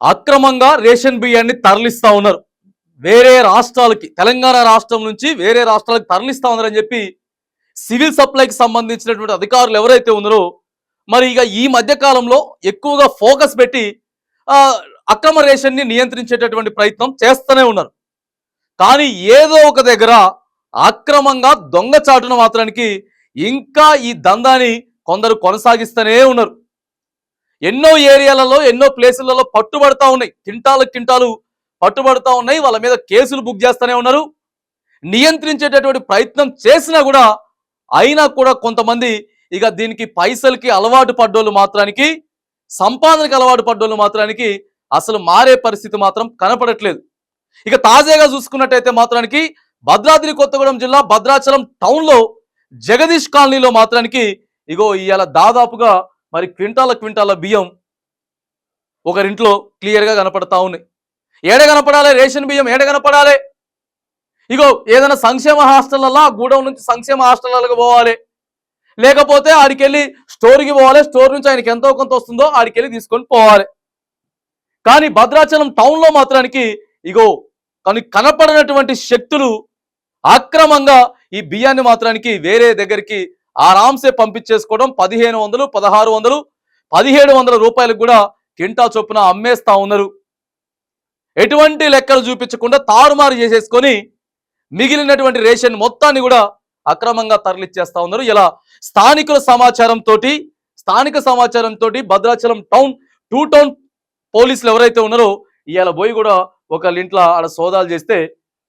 అక్రమంగా రేషన్ బియ్యాన్ని తరలిస్తా ఉన్నారు. వేరే రాష్ట్రాలకి తెలంగాణ రాష్ట్రం నుంచి వేరే రాష్ట్రాలకు తరలిస్తా ఉన్నారని చెప్పి సివిల్ సప్లైకి సంబంధించినటువంటి అధికారులు ఎవరైతే ఉన్నారో మరి ఇక ఈ మధ్య కాలంలో ఎక్కువగా ఫోకస్ పెట్టి అక్రమ రేషన్ని నియంత్రించేటటువంటి ప్రయత్నం చేస్తూనే ఉన్నారు. కానీ ఏదో ఒక దగ్గర అక్రమంగా దొంగచాటున మాత్రానికి ఇంకా ఈ దందాని కొందరు కొనసాగిస్తూనే ఉన్నారు. ఎన్నో ఏరియాలలో ఎన్నో ప్లేసులలో పట్టుబడతా ఉన్నాయి. కింటాలు కింటాలు పట్టుబడతా ఉన్నాయి. వాళ్ళ మీద కేసులు బుక్ చేస్తూనే ఉన్నారు. నియంత్రించేటటువంటి ప్రయత్నం చేసినా కూడా అయినా కూడా కొంతమంది ఇక దీనికి పైసలకి అలవాటు పడ్డోళ్ళు మాత్రానికి సంపాదనకి అలవాటు పడ్డోళ్ళు మాత్రానికి అసలు మారే పరిస్థితి మాత్రం కనపడట్లేదు. ఇక తాజాగా చూసుకున్నట్టయితే మాత్రానికి భద్రాద్రి కొత్తగూడెం జిల్లా భద్రాచలం టౌన్లో జగదీష్ కాలనీలో మాత్రానికి ఇగో ఇవాళ దాదాపుగా మరి క్వింటాల క్వింటాల బియ్యం ఒకరింట్లో క్లియర్గా కనపడతా ఉన్నాయి. ఏడ కనపడాలి? రేషన్ బియ్యం ఏడ కనపడాలి? ఇగో ఏదైనా సంక్షేమ హాస్టల్లో గూడెం నుంచి సంక్షేమ హాస్టళ్ళకి పోవాలి. లేకపోతే ఆడికెళ్ళి స్టోర్కి పోవాలి. స్టోర్ నుంచి ఆయనకి ఎంతో కొంత వస్తుందో ఆడికెళ్ళి తీసుకొని పోవాలి. కానీ భద్రాచలం టౌన్లో మాత్రానికి ఇగో కానీ కనపడినటువంటి శక్తులు అక్రమంగా ఈ బియ్యాన్ని మాత్రానికి వేరే దగ్గరికి ఆరాంసే పంపించేసుకోవడం పదిహేను వందలు పదహారు వందలు పదిహేడు వందల రూపాయలకు కూడా కింటా చొప్పున అమ్మేస్తా ఉన్నారు. ఎటువంటి లెక్కలు చూపించకుండా తారుమారు చేసేసుకొని మిగిలినటువంటి రేషన్ మొత్తాన్ని కూడా అక్రమంగా తరలిచ్చేస్తా ఉన్నారు. ఇలా స్థానికుల సమాచారంతో స్థానిక సమాచారంతో భద్రాచలం టౌన్ టూ టౌన్ పోలీసులు ఎవరైతే ఉన్నారో ఇవాళ పోయి కూడా ఒక ఇంట్లో ఆడ సోదాలు చేస్తే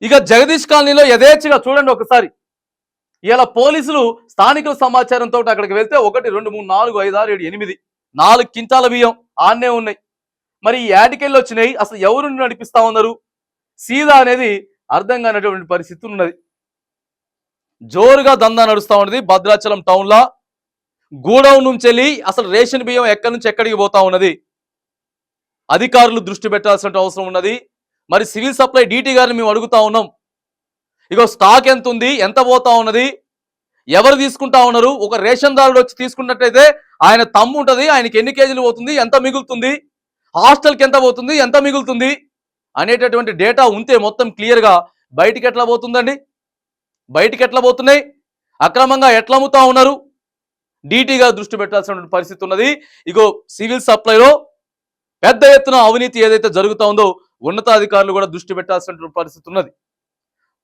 ఇక జగదీష్ కాలనీలో యథేచ్ఛగా చూడండి ఒకసారి. ఇలా పోలీసులు స్థానికుల సమాచారంతో అక్కడికి వెళ్తే ఒకటి రెండు మూడు నాలుగు ఐదు ఆరు ఏడు ఎనిమిది నాలుగు కింటాల బియ్యం ఆన్నే ఉన్నాయి. మరి ఈ యాడికెళ్ళి వచ్చినాయి అసలు ఎవరు నడిపిస్తా ఉన్నారు? సీదా అనేది అర్థం కానటువంటి పరిస్థితి ఉన్నది. జోరుగా దందా నడుస్తూ ఉన్నది భద్రాచలం టౌన్లో గూడౌన్ నుంచి వెళ్ళి అసలు రేషన్ బియ్యం ఎక్కడి నుంచి ఎక్కడికి పోతా ఉన్నది? అధికారులు దృష్టి పెట్టాల్సిన అవసరం ఉన్నది. మరి సివిల్ సప్లై డీటీ గారిని మేము అడుగుతా ఉన్నాం. ఇగో స్టాక్ ఎంత ఉంది ఎంత పోతా ఉన్నది ఎవరు తీసుకుంటా ఉన్నారు ఒక రేషన్ దారుడు వచ్చి తీసుకున్నట్టయితే ఆయన తమ్ము ఉంటుంది ఆయనకి ఎన్ని కేజీలు పోతుంది ఎంత మిగులుతుంది హాస్టల్కి ఎంత పోతుంది ఎంత మిగులుతుంది అనేటటువంటి డేటా ఉంటే మొత్తం క్లియర్గా బయటికి ఎట్లా పోతుందండి? బయటికి ఎట్లా పోతున్నాయి? అక్రమంగా ఎట్లా అమ్ముతా ఉన్నారు? డీటీగా దృష్టి పెట్టాల్సినటువంటి పరిస్థితి ఉన్నది. ఇగో సివిల్ సప్లైలో పెద్ద ఎత్తున అవినీతి ఏదైతే జరుగుతూ ఉందో ఉన్నతాధికారులు కూడా దృష్టి పెట్టాల్సినటువంటి పరిస్థితి ఉన్నది.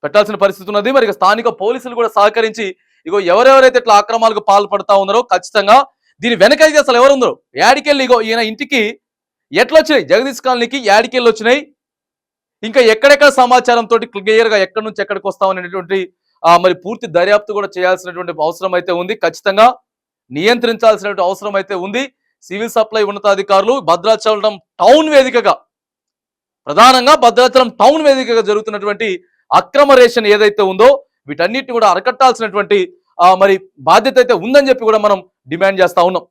పెట్టాల్సిన పరిస్థితి ఉన్నది. మరి స్థానిక పోలీసులు కూడా సహకరించి ఇగో ఎవరెవరైతే ఇట్లా అక్రమాలకు పాల్పడతా ఉన్నారో ఖచ్చితంగా దీని వెనకైతే అసలు ఎవరు ఉందరు యాడికెళ్ళి ఇగో ఈయన ఇంటికి ఎట్లా వచ్చినాయి జగదీష్ కాలనీకి యాడికెళ్ళి వచ్చినాయి ఇంకా ఎక్కడెక్కడ సమాచారంతో క్లియర్గా ఎక్కడి నుంచి ఎక్కడికి వస్తామనేటువంటి మరి పూర్తి దర్యాప్తు కూడా చేయాల్సినటువంటి అవసరం అయితే ఉంది. ఖచ్చితంగా నియంత్రించాల్సినటువంటి అవసరం అయితే ఉంది. సివిల్ సప్లై ఉన్నతాధికారులు భద్రాచలం టౌన్ వేదికగా ప్రధానంగా భద్రాచలం టౌన్ వేదికగా జరుగుతున్నటువంటి అక్రమ రేషన్ ఏదైతే ఉందో వీటన్నిటిని కూడా అరకట్టాల్సినటువంటి మరి బాధ్యత అయితే ఉందని చెప్పి కూడా మనం డిమాండ్ చేస్తా ఉన్నాం.